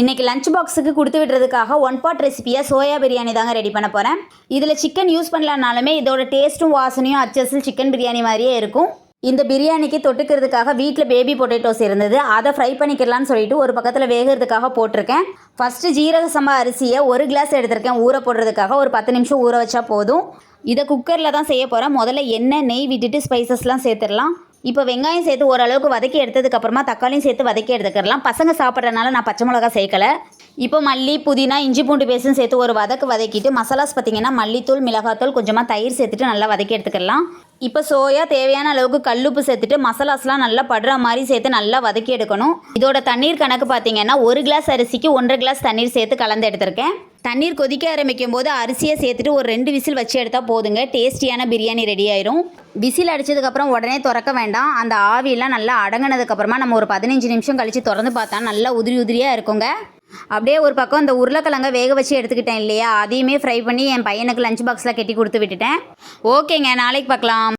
இன்றைக்கி லஞ்ச் பாக்ஸுக்கு கொடுத்து விடுறதுக்காக ஒன் பாட் ரெசிபியாக சோயா பிரியாணி தாங்க ரெடி பண்ண போகிறேன் இதில் சிக்கன் யூஸ் பண்ணலனாலுமே இதோட டேஸ்ட்டும் வாசனையும் அச்சஸில் சிக்கன் பிரியாணி மாதிரியே இருக்கும். இந்த பிரியாணிக்கு தொட்டுக்கிறதுக்காக வீட்டில் பேபி பொட்டேட்டோஸ் இருந்தது. அதை ஃப்ரை பண்ணிக்கலாம்னு சொல்லிட்டு ஒரு பக்கத்தில் வேகிறதுக்காக போட்டிருக்கேன். ஃபஸ்ட்டு ஜீரக சம்பா அரிசியை ஒரு கிளாஸ் எடுத்திருக்கேன். ஊற போடுறதுக்காக ஒரு பத்து நிமிஷம் ஊற வச்சா போதும். இதை குக்கரில் தான் செய்ய போகிறேன் முதல்ல எண்ணெய் நெய் விட்டுட்டு ஸ்பைசஸ்லாம் சேர்த்துடலாம். இப்போ வெங்காயம் சேர்த்து ஓரளவுக்கு வதக்கி எடுத்ததுக்கு அப்புறமா தக்காளியும் சேர்த்து வதக்கி எடுத்துக்கலாம் பசங்க சாப்பிட்றதுனால நான் பச்சை மிளகா சேர்க்கலை. இப்போ மல்லி புதினா இஞ்சி பூண்டு பேஸ்ட்டும் சேர்த்து ஒரு வதக்கு வதக்கிட்டு மசாலாஸ் பார்த்தீங்கன்னா மல்லித்தூள் மிளகாத்தூள் கொஞ்சமாக தயிர் சேர்த்துட்டு நல்லா வதக்கி எடுத்துக்கலாம். இப்போ சோயா தேவையான அளவுக்கு கல்லுப்பு சேர்த்துட்டு மசாலாஸ்லாம் நல்லா படுற மாதிரி சேர்த்து நல்லா வதக்கி எடுக்கணும். இதோட தண்ணீர் கணக்கு பார்த்தீங்கன்னா ஒரு கிளாஸ் அரிசிக்கு ஒன்றரை கிளாஸ் தண்ணீர் சேர்த்து கலந்து எடுத்திருக்கேன். தண்ணீர் கொதிக்க ஆரம்பிக்கும் போது அரிசியை சேர்த்துட்டு ஒரு ரெண்டு விசில் வச்சு எடுத்தால் போதுங்க. டேஸ்டியான பிரியாணி ரெடி ஆயிரும். விசில் அடிச்சதுக்கப்புறம் உடனே திறக்க வேண்டாம். அந்த ஆவியெல்லாம் நல்லா அடங்கினதுக்கப்புறமா நம்ம ஒரு பதினஞ்சு நிமிஷம் கழித்து திறந்து பார்த்தா நல்லா உதிரி உதிரியாக இருக்குங்க. அப்படியே ஒரு பக்கம் இந்த உருளைக்கிழங்க வேக வச்சு எடுத்துக்கிட்டேன் இல்லையா? அதையுமே ஃப்ரை பண்ணி என் பையனுக்கு லஞ்ச் பாக்ஸில் கட்டி கொடுத்து விட்டுட்டேன். ஓகேங்க நாளைக்கு பார்க்கலாம்.